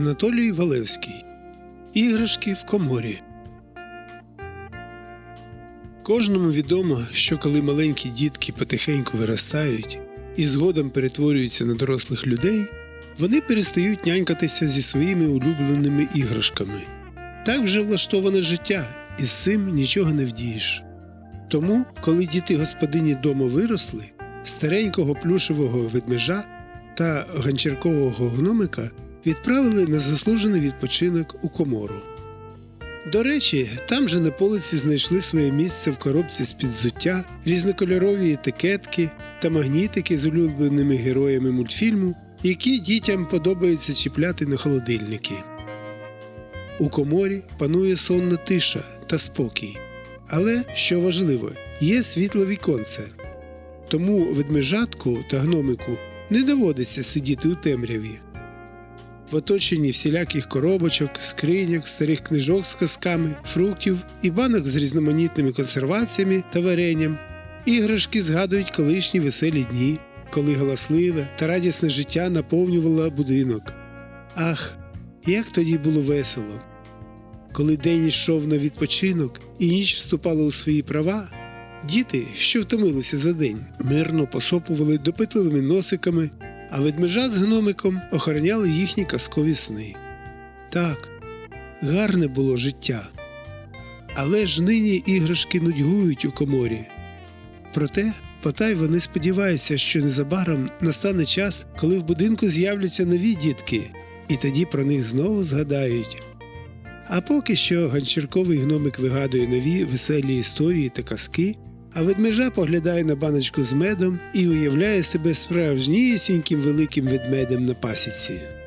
Анатолій Валевський. Іграшки в коморі. Кожному відомо, що коли маленькі дітки потихеньку виростають і згодом перетворюються на дорослих людей, вони перестають нянькатися зі своїми улюбленими іграшками. Так вже влаштоване життя, і з цим нічого не вдієш. Тому, коли діти господині дому виросли, старенького плюшевого ведмежа та ганчіркового гномика відправили на заслужений відпочинок у комору. До речі, там же на полиці знайшли своє місце в коробці з під взуття, різнокольорові етикетки та магнітики з улюбленими героями мультфільму, які дітям подобається чіпляти на холодильники. У коморі панує сонна тиша та спокій. Але, що важливо, є світло віконце. Тому ведмежатку та гномику не доводиться сидіти у темряві. В оточенні всіляких коробочок, скриньок, старих книжок з казками, фруктів і банок з різноманітними консерваціями та варенням, іграшки згадують колишні веселі дні, коли галасливе та радісне життя наповнювало будинок. Ах, як тоді було весело! Коли день йшов на відпочинок і ніч вступала у свої права, діти, що втомилися за день, мирно посопували допитливими носиками, а ведмежа з гномиком охороняли їхні казкові сни. Так, гарне було життя. Але ж нині іграшки нудьгують у коморі. Проте, потай вони сподіваються, що незабаром настане час, коли в будинку з'являться нові дітки, і тоді про них знову згадають. А поки що ганчірковий гномик вигадує нові веселі історії та казки, а ведмежа поглядає на баночку з медом і уявляє себе справжнісіньким великим ведмедем на пасіці.